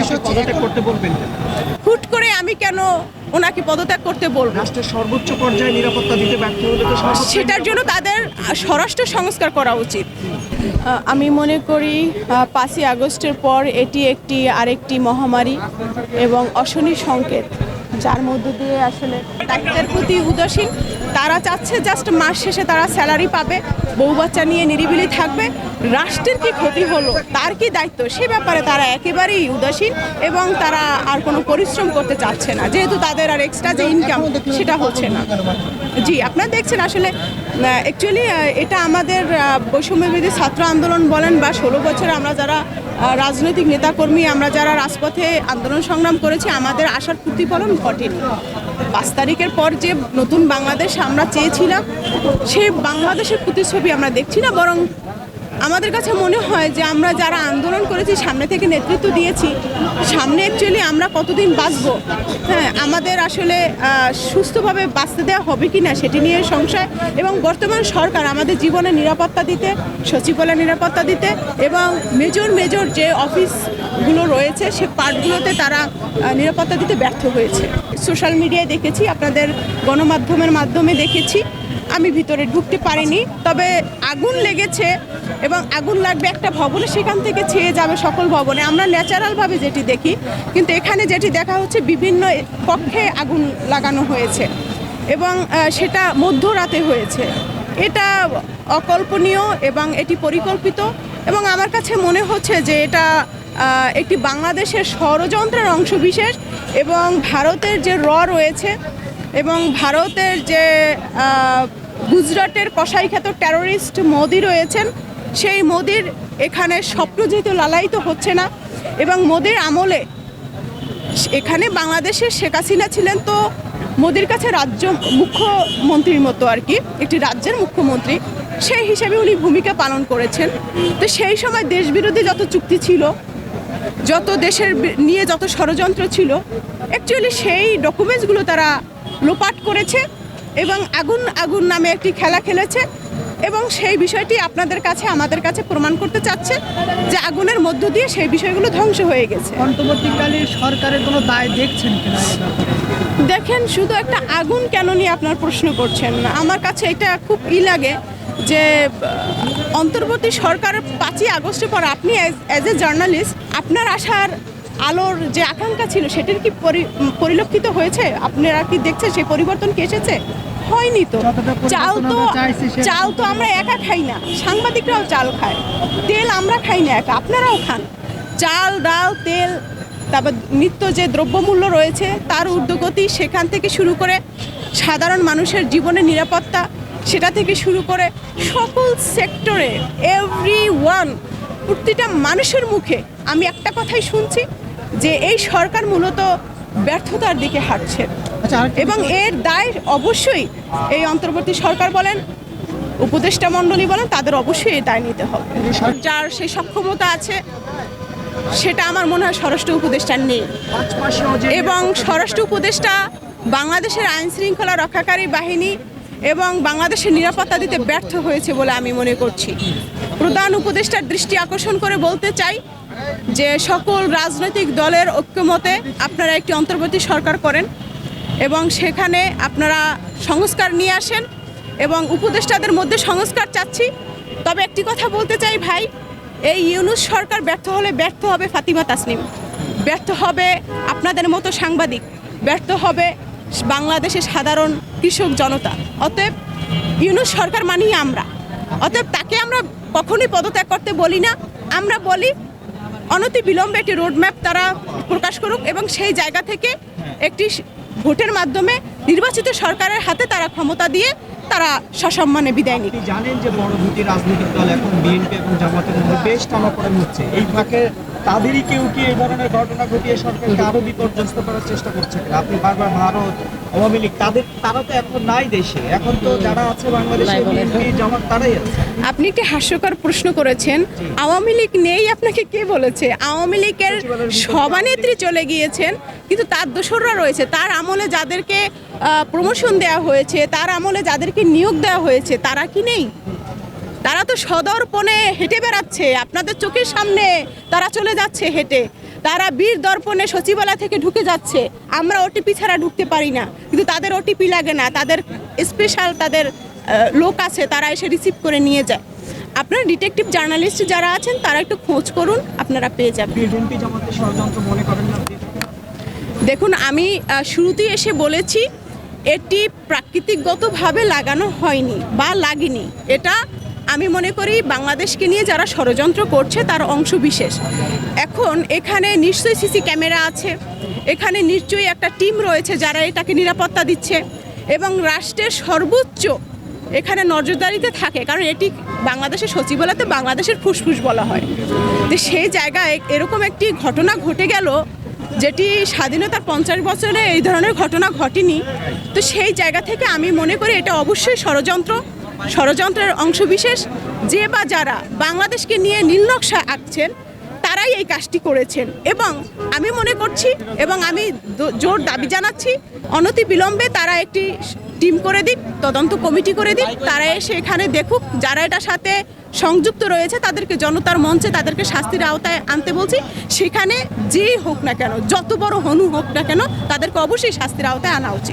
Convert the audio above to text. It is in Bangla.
আপনি পদত্যাগ করতে বলবেন হুট করে আমি কেন ওনাকে পদত্যাগ করতে বলব? রাষ্ট্রের সর্বোচ্চ পর্যায়ে নিরাপত্তা দিতে ব্যর্থ হলে তো সেটার জন্য তাদের স্বরাষ্ট্র সংস্কার করা উচিত। আমি মনে করি পাঁচই আগস্টের পর এটি একটি আরেকটি মহামারী এবং অশনি সংকেত। যার মধ্য দিয়ে আসলে দায়িত্বের প্রতি উদাসীন, তারা চাচ্ছে জাস্ট মাস শেষে তারা স্যালারি পাবে, বউ বাচ্চা নিয়ে নিরিবিলি থাকবে, রাষ্ট্রের কি ক্ষতি হলো, তার কি দায়িত্ব? সে ব্যাপারে তারা একেবারেই উদাসীন এবং তারা আর কোনো পরিশ্রম করতে চাচ্ছে না, যেহেতু তাদের আর এক্সট্রা যে ইনকাম সেটা হচ্ছে না। জি, আপনারা দেখছেন আসলে অ্যাকচুয়ালি এটা আমাদের বৈষম্যবিধি ছাত্র আন্দোলন বলেন বা ষোলো বছরে আমরা যারা রাজনৈতিক নেতাকর্মী আমরা যারা রাজপথে আন্দোলন সংগ্রাম করেছি, আমাদের আশার প্রতিফলন ঘটেনি। পাঁচ তারিখের পর যে নতুন বাংলাদেশ আমরা চেয়েছিলাম সেই বাংলাদেশের প্রতিচ্ছবি আমরা দেখছি না, বরং আমাদের কাছে মনে হয় যে আমরা যারা আন্দোলন করেছি, সামনে থেকে নেতৃত্ব দিয়েছি, সামনে অ্যাকচুয়ালি আমরা কতদিন বাঁচবো? হ্যাঁ আমাদের আসলে সুস্থভাবে বাঁচতে দেওয়া হবে কি না সেটি নিয়ে সংশয় এবং বর্তমান সরকার আমাদের জীবনে নিরাপত্তা দিতে, সচিবালয় নিরাপত্তা দিতে এবং মেজর মেজর যে অফিসগুলো রয়েছে, সে পার্টগুলোতে তারা নিরাপত্তা দিতে ব্যর্থ হয়েছে। সোশ্যাল মিডিয়ায় দেখেছি, আপনাদের গণমাধ্যমের মাধ্যমে দেখেছি। আমি ভিতরে ঢুকতে পারিনি। তবে আগুন লেগেছে এবং আগুন লাগবে একটা ভবনে, সেখান থেকে ছেয়ে যাবে সকল ভবনে। আমরা ন্যাচারালভাবে যেটি দেখি, কিন্তু এখানে যেটি দেখা হচ্ছে বিভিন্ন কক্ষে আগুন লাগানো হয়েছে এবং সেটা মধ্যরাতে হয়েছে। এটা অকল্পনীয় এবং এটি পরিকল্পিত এবং আমার কাছে মনে হচ্ছে যে এটা একটি বাংলাদেশের ষড়যন্ত্রের অংশবিশেষ এবং ভারতের যে র রয়েছে এবং ভারতের যে গুজরাটের কসাইখ্যাত টেরোরিস্ট মোদি রয়েছেন, সেই মোদির এখানে স্বপ্ন যেহেতু লালায়িত হচ্ছে না, এবং মোদির আমলে এখানে বাংলাদেশের শেখ হাসিনা ছিলেন, তো মোদির কাছে রাজ্য মুখ্যমন্ত্রীর মতো আর কি, একটি রাজ্যের মুখ্যমন্ত্রী, সেই হিসেবে উনি ভূমিকা পালন করেছেন। তো সেই সময় দেশবিরোধী যত চুক্তি ছিল, যত দেশের নিয়ে যত ষড়যন্ত্র ছিল অ্যাকচুয়ালি সেই ডকুমেন্টসগুলো তারা লোপাট করেছে এবং আগুন আগুন নামে একটি খেলা খেলেছে এবং সেই বিষয়টি আপনাদের কাছে আমাদের কাছে প্রমাণ করতে চাচ্ছে যে আগুনের মধ্য দিয়ে সেই বিষয়গুলো ধ্বংস হয়ে গেছে। অন্তর্বর্তীকালে সরকারের কোনো দায় দেখছেন কিনা দেখেন শুধু একটা আগুন কেন নিয়ে আপনার প্রশ্ন করছেন আমার কাছে এটা খুব ই লাগে যে অন্তর্বর্তী সরকার পাঁচই আগস্টের পর আপনি অ্যাজ এ জার্নালিস্ট আপনার আসার আলোর যে আকাঙ্ক্ষা ছিল সেটির কি পরিলক্ষিত হয়েছে? আপনারা কি দেখছেন সেই পরিবর্তন কি এসেছে? হয়নি তো। চাল তো চাল তো আমরা একা খাই না। সাংবাদিকরাও চাল খায়। তেল আমরা খাই না একা আপনারাও খান। চাল ডাল তেল তারপর নিত্য যে দ্রব্যমূল্য রয়েছে তার ঊর্ধ্বগতি সেখান থেকে শুরু করে সাধারণ মানুষের জীবনের নিরাপত্তা সেটা থেকে শুরু করে সকল সেক্টরে এভরি ওয়ান প্রতিটা মানুষের মুখে আমি একটা কথাই শুনছি যে এই সরকার মূলত ব্যর্থতার দিকে হাঁটছে। আচ্ছা এবং এর দায় অবশ্যই এই অন্তর্বর্তী সরকার বলেন উপদেষ্টা মণ্ডলী বলেন তাদের অবশ্যই এই দায় নিতে হবে। যার সেই সক্ষমতা আছে সেটা আমার মনে হয় স্বরাষ্ট্র উপদেষ্টার নেই। এবং স্বরাষ্ট্র উপদেষ্টা বাংলাদেশের আইন শৃঙ্খলা রক্ষাকারী বাহিনী এবং বাংলাদেশের নিরাপত্তা দিতে ব্যর্থ হয়েছে বলে আমি মনে করছি। প্রধান উপদেষ্টার দৃষ্টি আকর্ষণ করে বলতে চাই যে সকল রাজনৈতিক দলের ঐক্যমতে আপনারা একটি অন্তর্বর্তী সরকার করেন এবং সেখানে আপনারা সংস্কার নিয়ে আসেন এবং উপদেষ্টাদের মধ্যে সংস্কার চাচ্ছি। তবে একটি কথা বলতে চাই ভাই, এই ইউনুস সরকার ব্যর্থ হলে ব্যর্থ হবে ফাতিমা তাসনিম। ব্যর্থ হবে আপনাদের মতো সাংবাদিক। ব্যর্থ হবে বাংলাদেশের সাধারণ কৃষক জনতা। অতএব ইউনুস সরকার মানেই আমরা। অতএব তাকে আমরা কখনোই পদত্যাগ করতে বলি না। আমরা বলি অনতি বিলম্বে একটি রোডম্যাপ তারা প্রকাশ করুক এবং সেই জায়গা থেকে একটি ভোটের মাধ্যমে নির্বাচিত সরকারের হাতে তারা ক্ষমতা দিয়ে তারা সসম্মানে বিদায় নিক। জানেন যে বড় দুটি রাজনৈতিক দল এখন বিএনপি এবং জামাতের মধ্যে বেশ টানাপড়েন হচ্ছে। এই ফাঁকে তাদেরই কেউ কি এই ধরনের ঘটনা ঘটিয়ে সরকারকে আরও বিপর্যস্ত করার চেষ্টা করছে আপনি বারবার ভারত আওয়ামী লীগ তাদের তারা তো এখন নাই দেশে। এখন তো যারা আছে বাংলাদেশে জামাত তারাই আছে। আপনি একটি হাস্যকর প্রশ্ন করেছেন। আওয়ামী লীগ নেই আপনাকে কে বলেছে? আওয়ামী লীগের সভানেত্রী চলে গিয়েছেন কিন্তু তার দোসররা রয়েছে। তার আমলে যাদেরকে প্রমোশন দেওয়া হয়েছে তার আমলে যাদেরকে নিয়োগ দেওয়া হয়েছে তারা কি নেই? তারা তো সদর্পণে হেঁটে বেড়াচ্ছে। আপনাদের চোখের সামনে তারা চলে যাচ্ছে হেঁটে। তারা বীর দর্পণে সচিবালয় থেকে ঢুকে যাচ্ছে। আমরা ওটিপি ছাড়া ঢুকতে পারি না। কিন্তু তাদের ওটিপি লাগে না। তাদের স্পেশাল তাদের লোক আছে তারা এসে রিসিভ করে নিয়ে যায়। আপনার ডিটেকটিভ জার্নালিস্ট যারা আছেন তারা একটু খোঁজ করুন আপনারা পেয়ে যাবেন? দেখুন আমি শুরুতেই এসে বলেছি এটি প্রাকৃতিকগতভাবে লাগানো হয়নি বা লাগেনি। এটা আমি মনে করি বাংলাদেশকে নিয়ে যারা ষড়যন্ত্র করছে, তার অংশ বিশেষ। এখন এখানে নিশ্চয়ই সিসি ক্যামেরা আছে। এখানে নিশ্চয়ই একটা টিম রয়েছে যারা এটাকে নিরাপত্তা দিচ্ছে এবং রাষ্ট্রের সর্বোচ্চ এখানে নজরদারিতে থাকে, কারণ এটি বাংলাদেশের সচিবালয়তে বাংলাদেশের ফুসফুস বলা হয়। তো সেই জায়গায় এরকম একটি ঘটনা ঘটে গেল, যেটি স্বাধীনতার পঞ্চাশ বছরে এই ধরনের ঘটনা ঘটেনি, তো সেই জায়গা থেকে আমি মনে করি এটা অবশ্যই ষড়যন্ত্র। ষড়যন্ত্রের অংশবিশেষ, যে বা যারা বাংলাদেশকে নিয়ে নীলনকশা আঁকছেন, তারাই এই কাজটি করেছেন। এবং আমি মনে করছি এবং আমি জোর দাবি জানাচ্ছি, অনতি বিলম্বে তারা একটি টিম করে দিক, তদন্ত কমিটি করে দিক, তারা এসে এখানে দেখুক, যারা এটার সাথে সংযুক্ত রয়েছে, তাদেরকে জনতার মঞ্চে তাদেরকে শাস্তির আওতায় আনতে বলছি, সেখানে যেই হোক না কেন, যত বড় হনু হোক না কেন, তাদেরকে অবশ্যই শাস্তির আওতায় আনা উচিত।